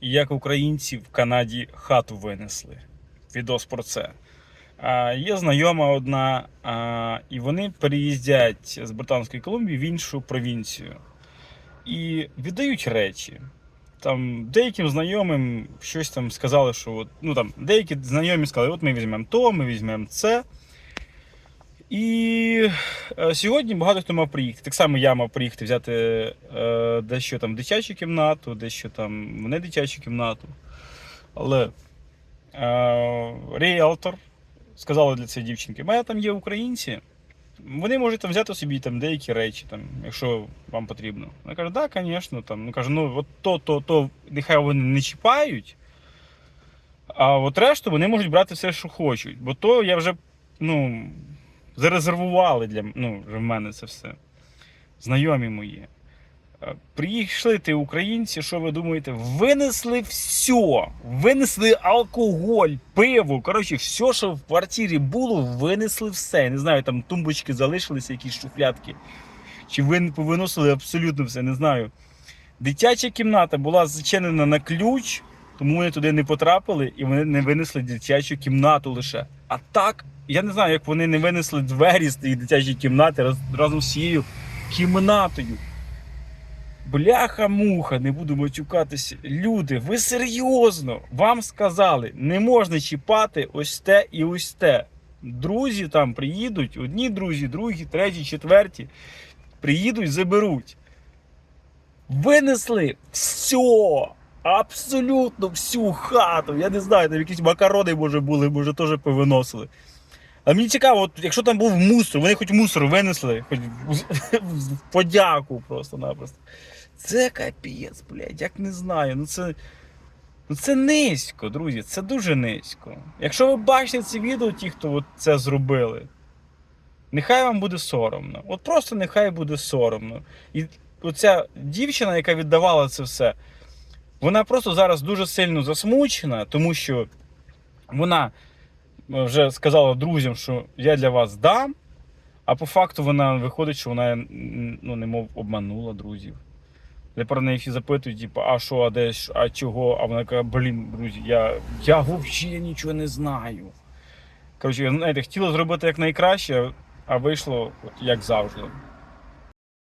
як українці в Канаді хату винесли. Відос про це. А, є знайома одна, а, і вони переїздять з Британської Колумбії в іншу провінцію і віддають речі. Там деяким знайомим щось там сказали, що от, ну там деякі знайомі сказали, от ми візьмемо то, ми візьмемо це. І е, сьогодні багато хто мав приїхати. Так само я мав приїхати взяти е, дещо там дитячу кімнату, дещо там не дитячу кімнату. Але е, ріелтор сказали для цієї дівчинки, мене там є українці. Вони можуть там взяти собі там деякі речі, там, якщо вам потрібно. Вона каже, так, да, звісно. Ну, каже, ну от то, то, то, нехай вони не чіпають. А от решту вони можуть брати все, що хочуть. Бо то я вже ну, зарезервували для ну, в мене це все. Знайомі мої. Е, Приїхали ти українці, що ви думаєте? Винесли все. Винесли алкоголь, пиво. Коротше, все, що в квартирі було, винесли все. Не знаю, там тумбочки залишилися, якісь шуфлятки. Чи ви повиносили абсолютно все, не знаю. Дитяча кімната була зачинена на ключ, тому вони туди не потрапили і вони не винесли дитячу кімнату лише. А так, я не знаю, як вони не винесли двері з тієї дитячої кімнати раз- разом з цією кімнатою. Бляха-муха, не буду матюкатися. Люди, ви серйозно? Вам сказали, не можна чіпати ось те і ось те. Друзі там приїдуть, одні друзі, другі, треті, четверті. Приїдуть, заберуть. Винесли все. Абсолютно всю хату. Я не знаю, там якісь макарони, може, були, може, теж повиносили. А мені цікаво, от, якщо там був мусор, вони хоч мусор винесли, хоч подяку просто-напросто. Це капець, блядь, як не знаю. Ну це, ну це низько, друзі, це дуже низько. Якщо ви бачите ці відео, ті, хто от це зробили, нехай вам буде соромно. От просто нехай буде соромно. І оця дівчина, яка віддавала це все, вона просто зараз дуже сильно засмучена, тому що вона е, вже сказала друзям, що я для вас дам, а по факту вона виходить, що вона ну, немов обманула друзів. Тепер неї всі запитують, типу, а що, а де, а чого? А вона каже, блін, друзі, я, я взагалі нічого не знаю. Коротше, знаєте, хотіла зробити як найкраще, а вийшло от, як завжди.